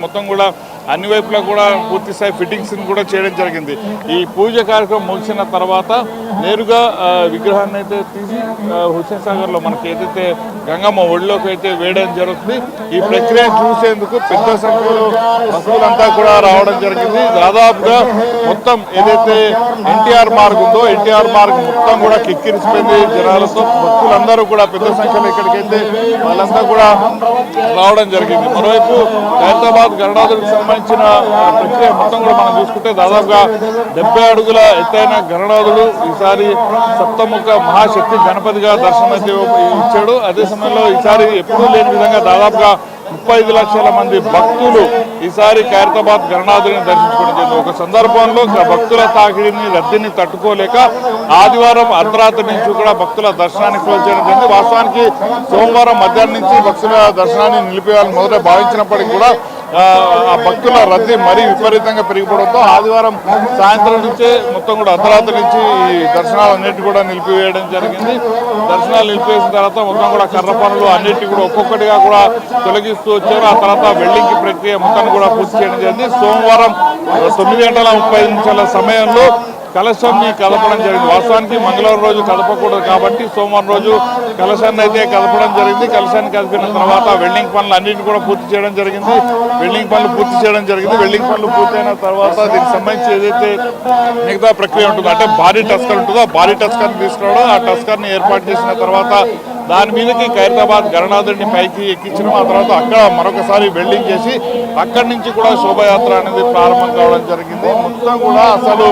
మొత్తం కూడా అన్ని వైపులా కూడా పూర్తి స్థాయి ఫిట్టింగ్స్ కూడా చేయడం జరిగింది. ఈ పూజ కార్యక్రమం ముగిసిన తర్వాత నేరుగా విగ్రహాన్ని అయితే తీసి హుస్సేన్ సాగర్లో మనకి ఏదైతే గంగమ్మ ఒడిలోకి అయితే వేయడం జరుగుతుంది. ఈ ప్రక్రియ చూసేందుకు పెద్ద సంఖ్యలో భక్తులంతా కూడా రావడం జరిగింది. దాదాపుగా మొత్తం ఏదైతే ఎన్టీఆర్ మార్గ్ ఉందో ఎన్టీఆర్ మార్గ్ మొత్తం కూడా కిక్కిరిసిపోయింది జనాలతో. భక్తులందరూ కూడా పెద్ద సంఖ్యలో ఇక్కడికైతే వాళ్ళంతా కూడా రావడం జరిగింది. మరోవైపు హైదరాబాద్ గరుడాదులకు సంబంధించిన ప్రక్రియ మొత్తం కూడా మనం చూసుకుంటే దాదాపుగా డెబ్బై అడుగుల ఎత్తైన గరుడాదుడు ఈసారి సప్తముఖ మహాశక్తి గణపతిగా దర్శనం ఇచ్చాడు. అదే సమయంలో ఈసారి ఎప్పుడూ లేని విధంగా దాదాపుగా ముప్పై ఐదు లక్షల మంది భక్తులు ఈసారి ఖైరతాబాద్ గణనాథుని దర్శించుకోవడం ఒక సందర్భంలో భక్తుల తాకిడిని రద్దీని తట్టుకోలేక ఆదివారం అర్ధరాత్రి నుంచి కూడా భక్తుల దర్శనాన్ని క్లోజ్ చేయడం జరిగింది. వాస్తవానికి సోమవారం మధ్యాహ్నం నుంచి భక్తుల దర్శనాన్ని నిలిపేయాలని మొదట భావించినప్పటికీ కూడా ఆ, భక్తుల రద్దీ మరీ విపరీతంగా పెరిగిపోవడంతో ఆదివారం సాయంత్రం నుంచే మొత్తం కూడా అర్ధరాత్రి నుంచి ఈ దర్శనాలన్నిటి కూడా నిలిపివేయడం జరిగింది. దర్శనాలు నిలిపివేసిన తర్వాత మొత్తం కూడా కర్ర పనులు అన్నిటి కూడా ఒక్కొక్కటిగా కూడా తొలగిస్తూ వచ్చారు. ఆ తర్వాత వెల్డింగ్ ప్రక్రియ మొత్తాన్ని కూడా పూర్తి చేయడం జరిగింది. సోమవారం తొమ్మిది గంటల ముప్పై నిమిషాల సమయంలో కలశాన్ని కలపడం జరిగింది. వాస్తవానికి మంగళవారం రోజు కలపకూడదు కాబట్టి సోమవారం రోజు కలశాన్ని అయితే కలపడం జరిగింది. కలశాన్ని కలిపిన తర్వాత వెల్డింగ్ పనులు అన్నింటిని కూడా పూర్తి చేయడం జరిగింది. వెల్డింగ్ పనులు పూర్తి చేయడం జరిగింది. వెల్డింగ్ పనులు పూర్తయిన తర్వాత దీనికి సంబంధించి ఏదైతే మిగతా ప్రక్రియ ఉంటుందో అంటే భారీ టస్కర్ ఉంటుందో ఆ భారీ టస్కర్ని తీసుకురావడం ఆ టస్కర్ని ఏర్పాటు చేసిన తర్వాత దాని మీదకి ఖైరతాబాద్ గణనాథుడిని పైకి ఎక్కించడం ఆ తర్వాత అక్కడ మరొకసారి వెల్డింగ్ చేసి అక్కడి నుంచి కూడా శోభయాత్ర అనేది ప్రారంభం కావడం జరిగింది. మొత్తం కూడా అసలు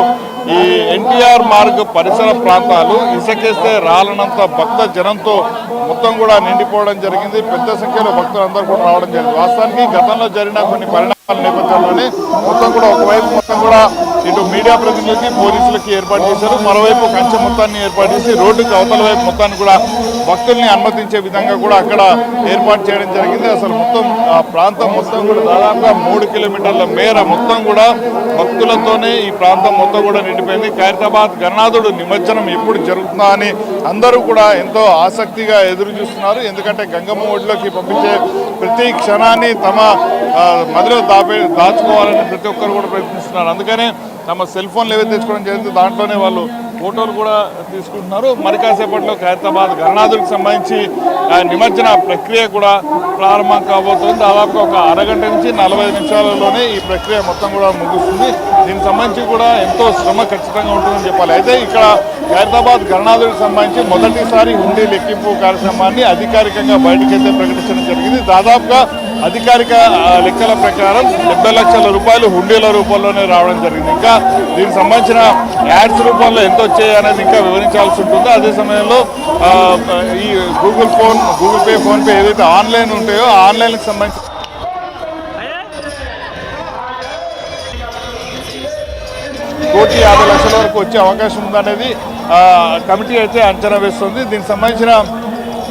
ఈ ఎన్టీఆర్ మార్గ్ పరిసర ప్రాంతాలు ఇసుకేస్తే రాలనంత భక్త జనంతో మొత్తం కూడా నిండిపోవడం జరిగింది. పెద్ద సంఖ్యలో భక్తులు అందరూ కూడా రావడం జరిగింది. వాస్తవానికి గతంలో జరిగిన కొన్ని పరిణామాల నేపథ్యంలోనే మొత్తం కూడా ఒకవైపు మొత్తం కూడా ఇటు మీడియా ప్రతినిధులకి పోలీసులకి ఏర్పాటు చేశారు. మరోవైపు కంచె మొత్తాన్ని ఏర్పాటు చేసి రోడ్డుకి అవతల వైపు మొత్తాన్ని కూడా భక్తుల్ని అనుమతించే విధంగా కూడా అక్కడ ఏర్పాటు చేయడం జరిగింది. అసలు మొత్తం ఆ ప్రాంతం మొత్తం కూడా దాదాపుగా మూడు కిలోమీటర్ల మేర మొత్తం కూడా భక్తులతోనే ఈ ప్రాంతం మొత్తం కూడా నిండిపోయింది. ఖైరతాబాద్ గణనాథుడు నిమజ్జనం ఎప్పుడు జరుగుతుందా అని అందరూ కూడా ఎంతో ఆసక్తిగా ఎదురు చూస్తున్నారు ఎందుకంటే గంగమ్మ ఒడిలోకి పంపించే ప్రతి క్షణాన్ని తమ మదిలో దాపే దాచుకోవాలని ప్రతి ఒక్కరు కూడా ప్రయత్నిస్తున్నారు. అందుకనే తమ సెల్ ఫోన్లు ఏవైతే తెచ్చుకోవడం జరిగింది దాంట్లోనే వాళ్ళు ఫోటోలు కూడా తీసుకుంటున్నారు. మరి కాసేపట్లో ఖైరతాబాద్ గణనాథుడికి సంబంధించి నిమజ్జన ప్రక్రియ కూడా ప్రారంభం కాబోతుంది. దాదాపు ఒక అరగంట నుంచి నలభై నిమిషాలలోనే ఈ ప్రక్రియ మొత్తం కూడా ముగుస్తుంది. దీనికి సంబంధించి కూడా ఎంతో శ్రమ ఖచ్చితంగా ఉంటుందని చెప్పాలి. అయితే ఇక్కడ ఖైరతాబాద్ గణనాథుడికి సంబంధించి మొదటిసారి హుండీ లెక్కింపు కార్యక్రమాన్ని అధికారికంగా బయటకైతే ప్రకటించడం జరిగింది. దాదాపుగా అధికారిక లెక్కల ప్రకారం డెబ్బై లక్షల రూపాయలు హుండీల రూపంలోనే రావడం జరిగింది. ఇంకా దీనికి సంబంధించిన యాడ్స్ రూపంలో ఎంత వచ్చాయి అనేది ఇంకా వివరించాల్సి ఉంటుంది. అదే సమయంలో ఈ Google phone Google Pay PhonePe ఏదైతే ఆన్లైన్ ఉంటాయో ఆన్లైన్కి సంబంధించి కోటి యాభై లక్షల వరకు వచ్చే అవకాశం ఉందనేది కమిటీ అయితే అంచనా వేస్తుంది. దీనికి సంబంధించిన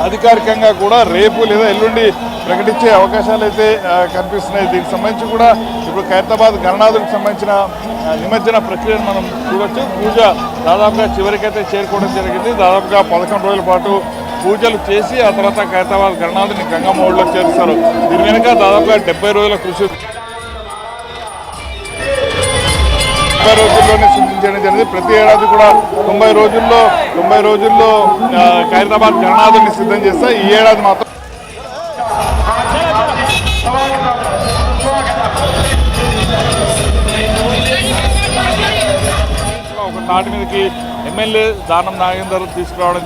అధికారికంగా కూడా రేపు లేదా ఎల్లుండి ప్రకటించే అవకాశాలు అయితే కనిపిస్తున్నాయి. దీనికి సంబంధించి కూడా ఇప్పుడు ఖైరతాబాద్ గణనాథుడికి సంబంధించిన నిమజ్జన ప్రక్రియను మనం చూడొచ్చు. పూజ దాదాపుగా చివరికైతే చేరుకోవడం జరిగింది. దాదాపుగా పదకొండు రోజుల పాటు పూజలు చేసి ఆ తర్వాత ఖైరతాబాద్ గణనాథుని గంగమ్మ చేరుస్తారు. దీని వెనుక దాదాపుగా డెబ్బై రోజుల కృషి డెబ్బై రోజుల్లోనే సూచించడం జరిగింది. ప్రతి ఏడాది కూడా తొంభై రోజుల్లో తొంభై రోజుల్లో ఖైరతాబాద్ గణనాథుని సిద్ధం చేస్తే ఈ ఏడాది మాత్రం ఒక నాటి మీదకి ఎమ్మెల్యే దానం నాగేందర్ తీసుకురావడం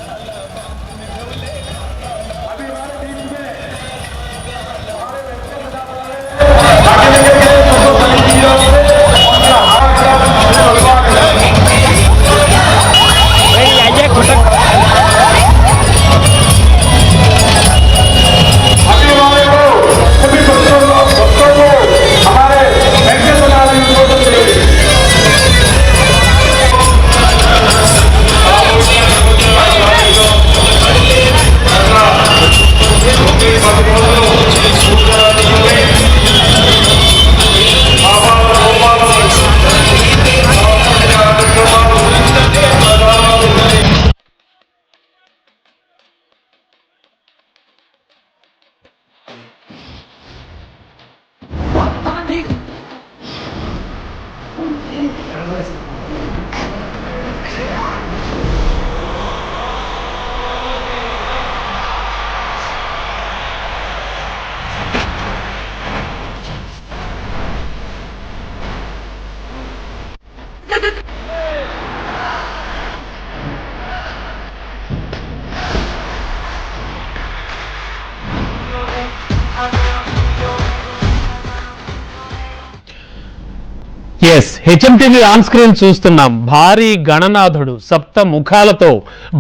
S HM TV on screen చూస్తున్నాం. భారీ గణనాథుడు సప్త ముఖాలతో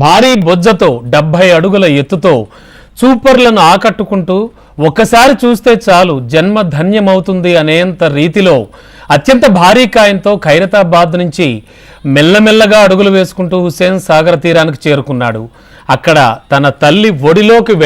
భారీ బొజ్జతో డెబ్బై అడుగుల ఎత్తుతో చూపర్లను ఆకట్టుకుంటూ ఒక్కసారి చూస్తే చాలు జన్మ ధన్యమవుతుంది అనేంత రీతిలో అత్యంత భారీ కాయంతో ఖైరతాబాద్ నుంచి మెల్లమెల్లగా అడుగులు వేసుకుంటూ హుస్సేన్ సాగర్ తీరానికి చేరుకున్నాడు. అక్కడ తన తల్లి ఒడిలోకి